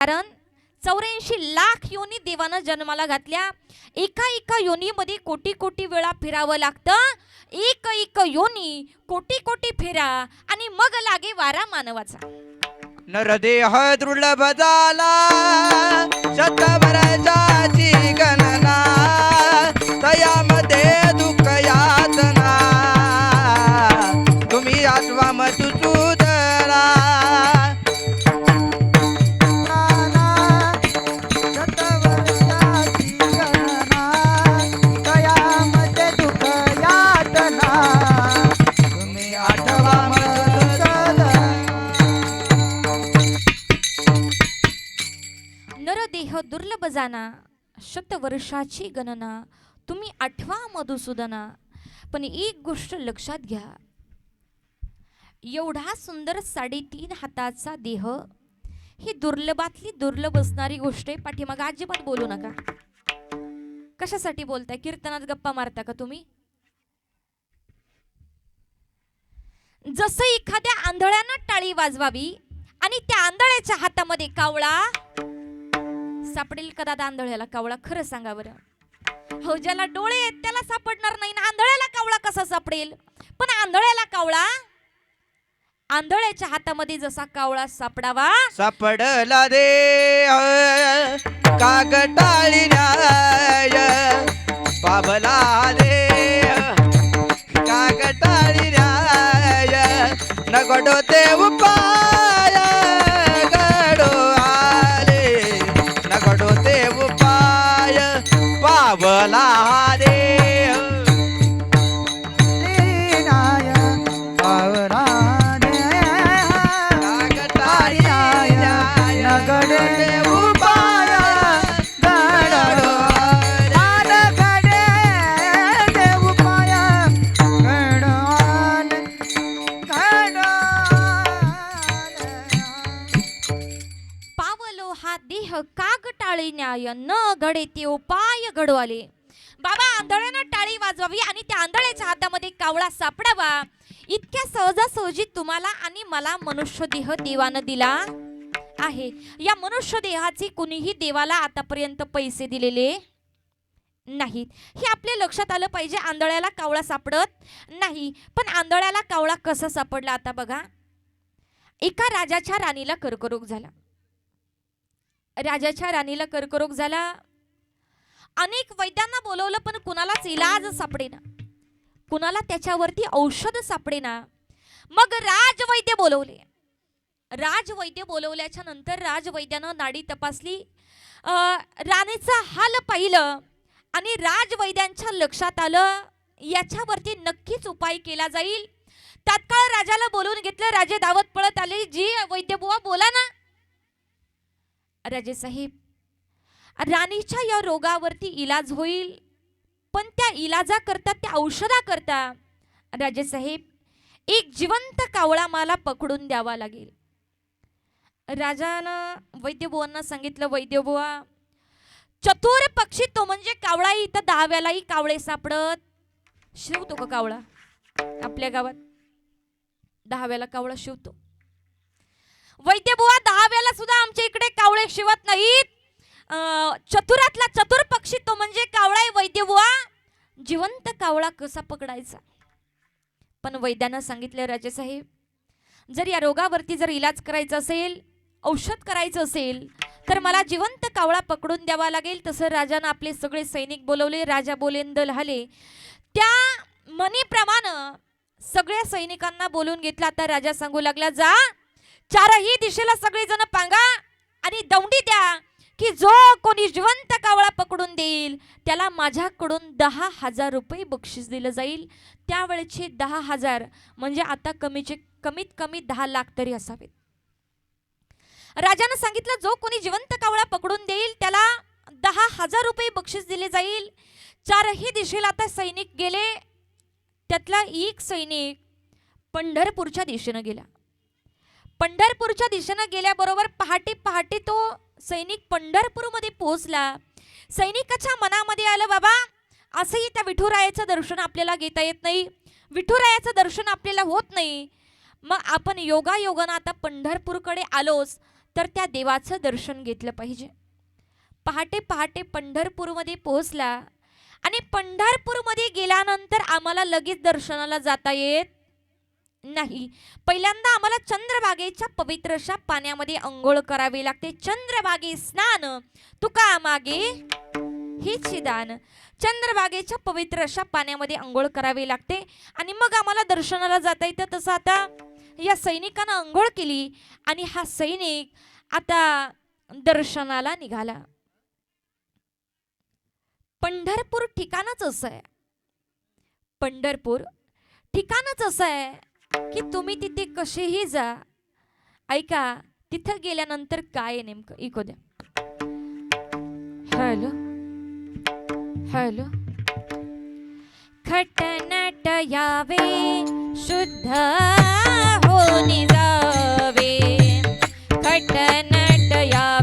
कारण चौऱ्याऐंशी लाख योनी देवानं जन्माला घातल्या. एका एका योनीमध्ये कोटी कोटी वेळा फिरावं लागतं. एक एक योनी कोटी कोटी फिरा आणि मग लागे वारा मानवाचा. नरदेह दुर्लभ झाला शतभराची दुर्लभ जाना शतवर्षाची गणना तुम्ही आठवा मधुसूदना. पण एक गोष्ट लक्षात घ्या. एवढा सुंदर साडेतीन हाताचा देह ही दुर्लभातली दुर्लभ असणारी गोष्ट आहे. पाठीमाग अजिबात बोलू नका. कशासाठी बोलताय? कीर्तनात गप्पा मारता का तुम्ही? जसं एखाद्या आंधळ्यानं टाळी वाजवावी आणि त्या आंधळ्याच्या हातामध्ये कावळा सापडेल कदा आंधळ्याला कावळा खरं सांगा बरं. हो ज्याला डोळे आहेत त्याला सापडणार नाही. ना आंधळ्याला कावळा कसा सापडेल? पण आंधळ्याला कावळा? आंधळ्याच्या हातामध्ये जसा कावळा सापडावा. सापडला दे कागटाळी न्याय पाभला दे. कागटाळी न्याय नगडो देव पा उपाय न घडे ते उपाय घडवाले बाबा आंधळ्यानं टाळी वाजवावी आणि त्या आंधळ्याच्या हातामध्ये कावळा सापडावा. इतक्या सहजासहजी तुम्हाला आणि मला मनुष्य देह देवानं दिला आहे. या मनुष्य देहाचे कुणीही देवाला आतापर्यंत पैसे दिलेले नाहीत. हे आपल्या लक्षात आलं पाहिजे आंधळ्याला कावळा सापडत नाही. पण आंधळ्याला कावळा कसा सापडला आता बघा. एका राजाच्या राणीला कर्करोग झाला. राजाच्या राणीला कर्करोग झाला. अनेक वैद्यांना बोलवलं पण कुणालाच इलाज सापडेना. कुणाला त्याच्यावरती औषध सापडेना. मग राजवैद्य बोलवले. राजवैद्य बोलवल्याच्या नंतर राजवैद्यानं नाडी तपासली. राणीचा हाल पाहिलं आणि राजवैद्यांच्या लक्षात आलं. याच्यावरती नक्कीच उपाय केला जाईल. तात्काळ राजाला बोलवून घेतलं. राजे दावत पळत आले. जी वैद्य बुवा बोला ना. राजे साहेब राणीच्या या रोगावरती इलाज होईल पण त्या इलाजाकरता त्या औषधाकरता राजे साहेब एक जिवंत कावळा मला पकडून द्यावा लागेल. राजानं वैद्यबुवांना सांगितलं वैद्यबुवा चतुर पक्षी तो म्हणजे कावळा इथं दहाव्यालाही कावळे सापडत. शिवतो का कावळा? आपल्या गावात दहाव्याला कावळा शिवतो. वैद्यबुवा दहाव्याला सुद्धा आमच्या इकडे कावळे शिवत नाहीत. चतुरातला चतुर पक्षी तो म्हणजे कावळा आहे वैद्यबुवा जिवंत कावळा कसा पकडायचा? पण वैद्यानं सांगितलं राजेसाहेब जर या रोगावरती जर इलाज करायचा असेल औषध करायचं असेल तर मला जिवंत कावळा पकडून द्यावा लागेल. तसं राजानं आपले सगळे सैनिक बोलवले राजा बोलेंदल हले. त्या मनीप्रमाणे सगळ्या सैनिकांना बोलून घेतला. आता राजा सांगू लागला जा चारही दिशेला सगळेजण पांगा आणि दौंडी द्या की जो कोणी जिवंत कावळा पकडून देईल त्याला माझ्याकडून दहा हजार रुपये बक्षीस दिलं जाईल. त्यावेळेचे दहा हजार म्हणजे आता कमीचे कमीत कमी दहा लाख तरी असावेत. राजानं सांगितलं जो कोणी जिवंत कावळा पकडून देईल त्याला दहा हजार रुपये बक्षीस दिले जाईल. चारही दिशेला आता सैनिक गेले त्यातला एक सैनिक पंढरपूरच्या दिशेनं गेला. पंढरपूरच्या दिशेनं गेल्याबरोबर पहाटे पहाटे तो सैनिक पंढरपूरमध्ये पोहोचला. सैनिकाच्या मनामध्ये आलं बाबा असंही त्या विठुरायाचं दर्शन आपल्याला घेता येत नाही. विठुरायाचं दर्शन आपल्याला होत नाही. मग आपण योगायोगानं आता पंढरपूरकडे आलोच तर त्या देवाचं दर्शन घेतलं पाहिजे. पहाटे पहाटे पंढरपूरमध्ये पोहोचला. आणि पंढरपूरमध्ये गेल्यानंतर आम्हाला लगेच दर्शनाला जाता येत नाही. पहिल्यांदा आम्हाला चंद्रभागेच्या पवित्र अशा पाण्यामध्ये अंघोळ करावी लागते. चंद्रभागे स्नान तुका मागे ही दान चंद्रभागेच्या पवित्र अशा पाण्यामध्ये अंघोळ करावी लागते. आणि मग आम्हाला दर्शनाला जाता येतं. तसं आता या सैनिकानं अंघोळ केली आणि हा सैनिक आता दर्शनाला निघाला. पंढरपूर ठिकाणच असं आहे. पंढरपूर ठिकाणच असं आहे. की तुम्ही तिथे कसेही जा. ऐका तिथं गेल्यानंतर काय नेमकं? इको द्या. हॅलो? हॅलो? खटनट यावे शुद्ध होनी जावे. खटनट यावे.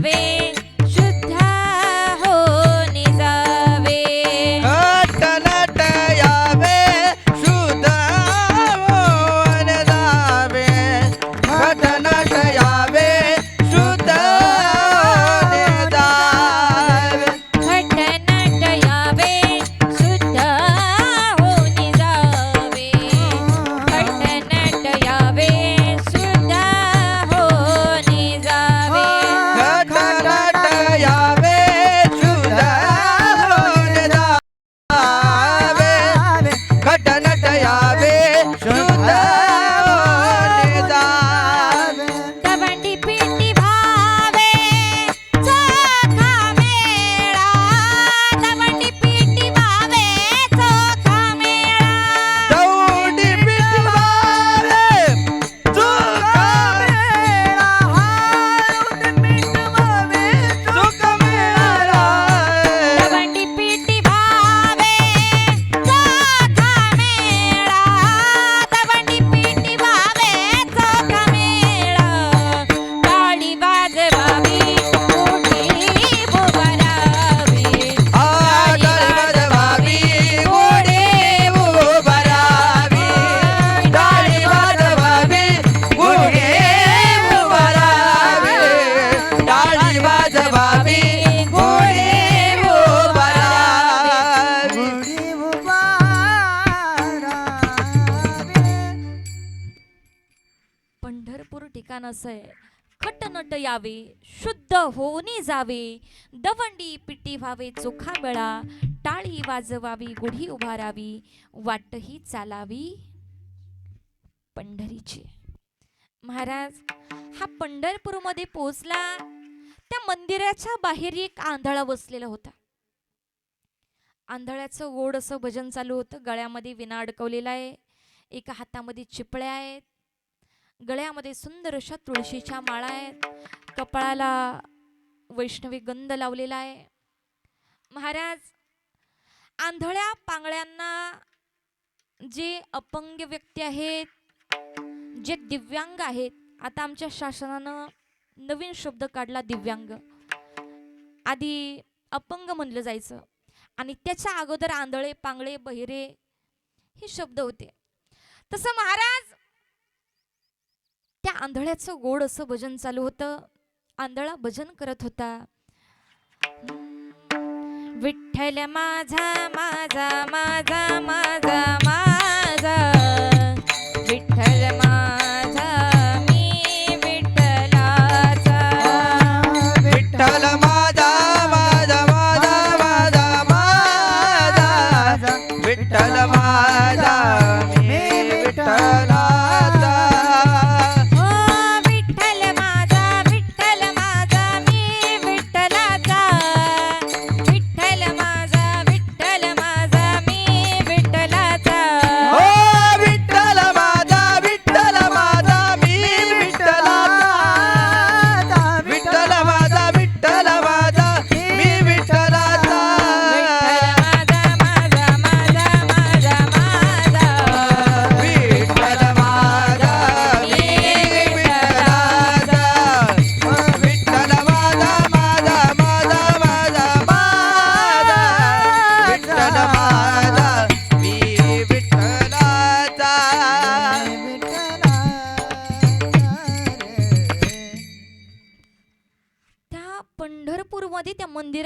पंढरपूर असं आहे खटनट यावे शुद्ध होऊनी जावे दवंडी पिटी व्हावे चोखा बळा टाळी वाजवावी गुढी उभारावी वाटही चालावी पंढरीची. महाराज हा पंढरपूरमध्ये पोहोचला त्या मंदिराच्या बाहेर एक आंधळा बसलेला होता. आंधळ्याचं गोड असं भजन चालू होतं गळ्यामध्ये विना अडकवलेला आहे एका हातामध्ये चिपळ्या आहेत गळ्यामध्ये सुंदर अशा तुळशीच्या माळा आहेत. कपाळाला वैष्णवी गंध लावलेला आहे. महाराज आंधळ्या पांगळ्यांना जे अपंग व्यक्ती आहेत जे दिव्यांग आहेत आता आमच्या शासनानं नवीन शब्द काढला दिव्यांग. आधी अपंग म्हणलं जायचं. आणि त्याच्या अगोदर आंधळे पांगळे बहिरे हे शब्द होते. तसं महाराज त्या आंधळ्याचं गोड असं भजन चालू होतं. आंधळा भजन करत होता. विठ्ठल माझा माझा माझा माझा माझा. विठ्ठल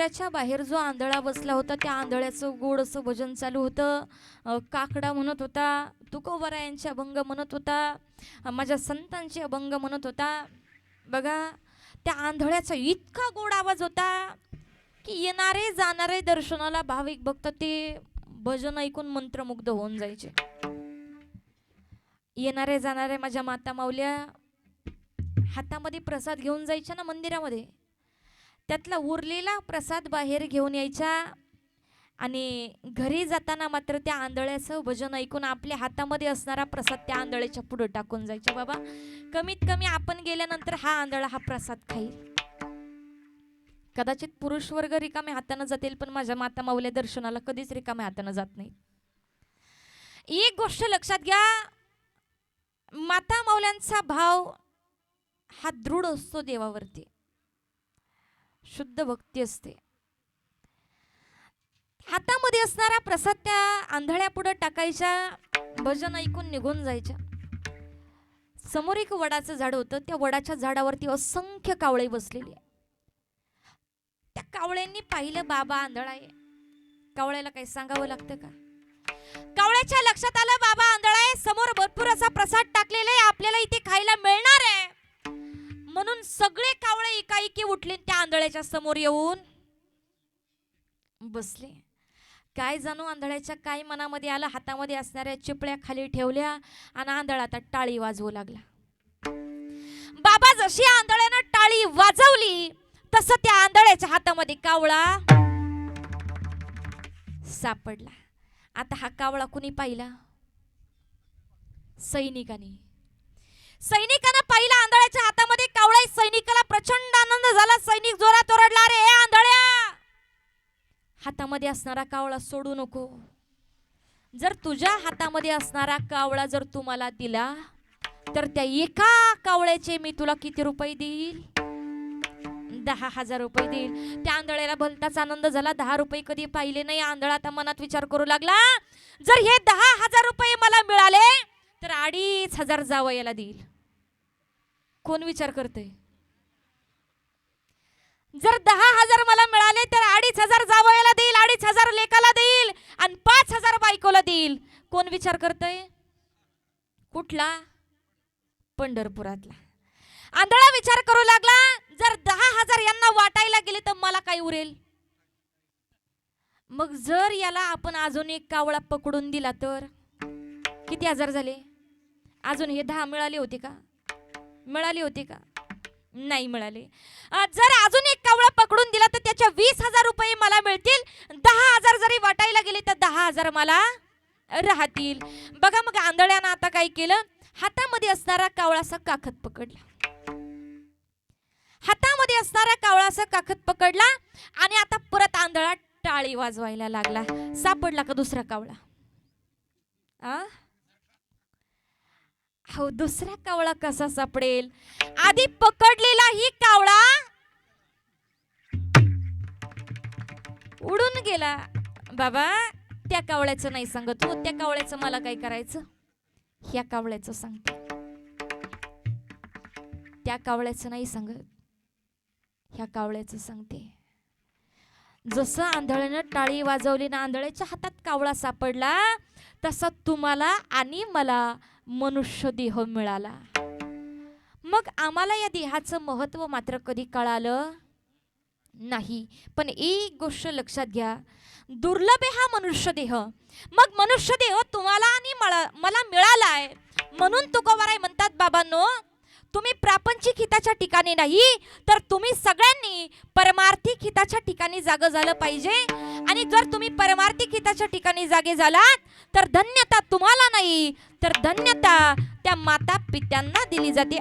मंदिराच्या बाहेर जो आंधळा बसला होता त्या आंधळ्याचं गोड असं भजन चालू होतं. काकडा म्हणत होता तुकोबरायांचे अभंग म्हणत होता माझ्या संतांचे अभंग म्हणत होता. बघा त्या आंधळ्याचा इतका गोड आवाज होता की येणारे जाणारे दर्शनाला भाविक भक्त ते भजन ऐकून मंत्रमुग्ध होऊन जायचे. येणारे जाणारे माझ्या माता माऊल्या हातामध्ये प्रसाद घेऊन जायच्या ना मंदिरामध्ये. त्यातला उरलेला प्रसाद बाहेर घेऊन यायच्या आणि घरी जाताना मात्र त्या आंधळ्याचं भजन ऐकून आपल्या हातामध्ये असणारा प्रसाद त्या आंधळ्याच्या पुढे टाकून जायचा बाबा कमीत कमी आपण गेल्यानंतर हा आंधळा हा प्रसाद खाईल. कदाचित पुरुष वर्ग रिकाम्या हातानं जातील पण माझ्या माता माऊल्या दर्शनाला कधीच रिकाम्या हातानं जात नाही एक गोष्ट लक्षात घ्या माता माऊल्यांचा भाव हा दृढ असतो देवावरती. शुद्ध भक्ती असते. हातामध्ये असणारा प्रसाद त्या आंधळ्या पुढे टाकायच्या भजन ऐकून निघून जायच्या. समोर एक वडाचं झाड होतं त्या वडाच्या झाडावरती असंख्य कावळे बसलेली आहे त्या कावळ्यांनी पाहिलं बाबा आंधळा आहे. कावळ्याला काही सांगावं लागतं का? कावळ्याच्या लक्षात आलं बाबा आंधळा आहे. समोर भरपूर असा प्रसाद टाकलेला आहे आपल्याला इथे खायला मिळणार आहे. म्हणून सगळे कावळे एकाएकी उठले त्या आंधळ्याच्या समोर येऊन बसले. काय जाणू आंधळ्याच्या काही मनामध्ये आलं? हातामध्ये असणाऱ्या चिपळ्या खाली ठेवल्या आणि आंधळा आता टाळी वाजवू लागला. बाबा जशी आंधळ्यानं टाळी वाजवली तसं त्या आंधळ्याच्या हातामध्ये कावळा सापडला. आता हा कावळा कुणी पाहिला? सैनिकाने. सैनिकानं पाहिला आंधळ्याच्या हातामध्ये कावळा सैनिकाला प्रचंड आनंद झाला. सैनिक जोरात ओरडला रे आंधळ्या! हातामध्ये असणारा कावळा सोडू नको. जर तुझ्या हातामध्ये असणारा कावळा जर तुम्हाला दिला तर त्या एका कावळ्याचे मी तुला किती रुपये देईल? दहा हजार रुपये देईल. त्या आंधळ्याला भलताच आनंद झाला. दहा रुपये कधी पाहिले नाही. आंधळा आता मनात विचार करू लागला जर हे दहा हजार रुपये मला मिळाले तर अडीच हजार जावयाला देईल. कोण विचार करते जर दहा हजार मला मिळाले तर अडीच हजार जावयाला देईल अडीच हजार लेकाला देईल आणि पाच हजार बायकोला देईल. कोण विचार करतय? कुठला? पंढरपुरातला. आंधळा विचार करू लागला जर दहा हजार यांना वाटायला गेले तर मला काय उरेल? मग जर याला आपण अजून एक कावळा पकडून दिला तर? किती हजार झाले? अजून हे दहा मिळाले होते का? मिळाली होती का? नाही मिळाली. जर अजून एक कावळा पकडून दिला तर त्याच्या वीस हजार रुपये मला मिळतील. दहा हजार जरी वाटायला गेले तर दहा हजार मला राहतील. बघा मग आंधळ्यानं आता काय केलं? हातामध्ये असणारा कावळासा काखत पकडला. हातामध्ये असणारा कावळासा काखत पकडला आणि आता परत आंधळा टाळी वाजवायला लागला. सापडला का दुसरा कावळा? आ? हो दुसरा कावळा कसा सापडेल? आधी पकडलेला ही कावळा उडून गेला. बाबा त्या कावळ्याचं नाही सांगत हो त्या कावळ्याचं मला काय करायचं? ह्या कावळ्याचं सांगते. त्या कावळ्याचं नाही सांगत ह्या कावळ्याचं सांगते. जसं आंधळ्यानं टाळी वाजवली ना आंधळ्याच्या हातात कावळा सापडला तसा तुम्हाला आणि मला मनुष्य देह मिळाला. मग आम्हाला या देहाचं महत्त्व मात्र कधी कळालं? नाही. पण एक गोष्ट लक्षात घ्या. दुर्लभ हा मनुष्य देह. मग मनुष्य देह तुम्हाला आणि मला मला आहे म्हणून तुकोबाराय म्हणतात बाबांनो तुम्ही प्रापंचिक हिताच्या ठिकाणी नाही तर तुम्ही सगळ्यांनी परमार्थिक हिताच्या ठिकाणी जाग झालं पाहिजे. आणि जर तुम्ही परमार्थिक हिताच्या ठिकाणी जागे झालात तर धन्यता तुम्हाला नाही तर धन्यता त्या माता पित्यांना दिली जाते.